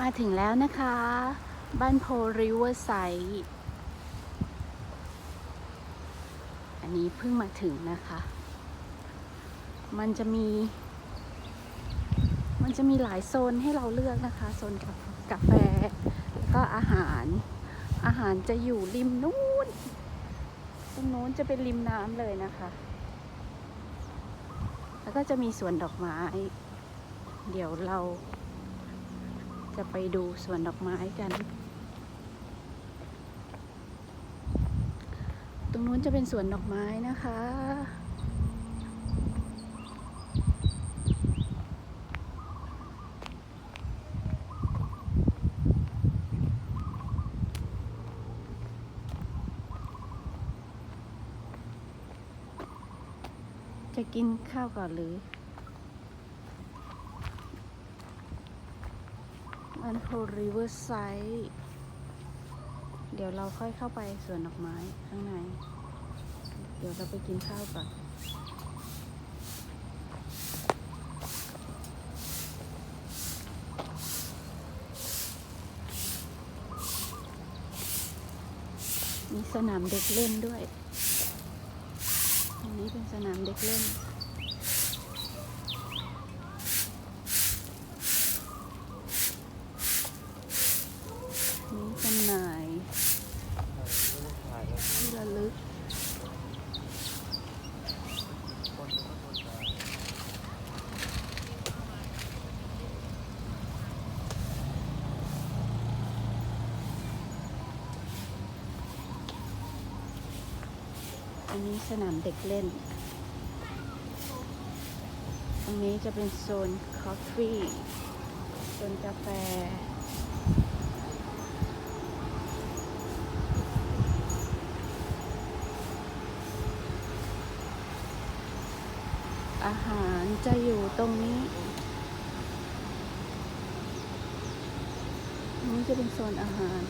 มาถึงแล้วนะคะ บ้านโพริเวอร์ไซด์อันนี้เพิ่งมาถึงนะคะ มันจะมี มันจะมีหลายโซนให้เราเลือกนะคะ โซนกากาแฟ แล้วก็อาหาร อาหารจะอยู่ริมนู้น ตรงนู้นจะเป็นริมน้ำเลยนะคะ แล้วก็จะมีสวนดอกไม้ เดี๋ยวเรา จะไปดูสวนดอกไม้กัน ตรงนู้นจะเป็นสวนดอกไม้นะคะ จะกินข้าวก่อนหรือ มันโพริเวอร์ไซด์เดี๋ยวเราค่อยเข้าไปสวนดอกไม้ข้างใน เดี๋ยวเราไปกินข้าวก่อนมีสนามเด็กเล่นด้วยตรงนี้เป็นสนามเด็กเล่น นี่จำ หน่ายที่ระลึกอันนี้สนามเด็กเล่น ตรงนี้จะเป็นโซนคอฟฟี่ โซนกาแฟ อาหารจะอยู่ตรงนี้นี่จะเป็นโซนอาหาร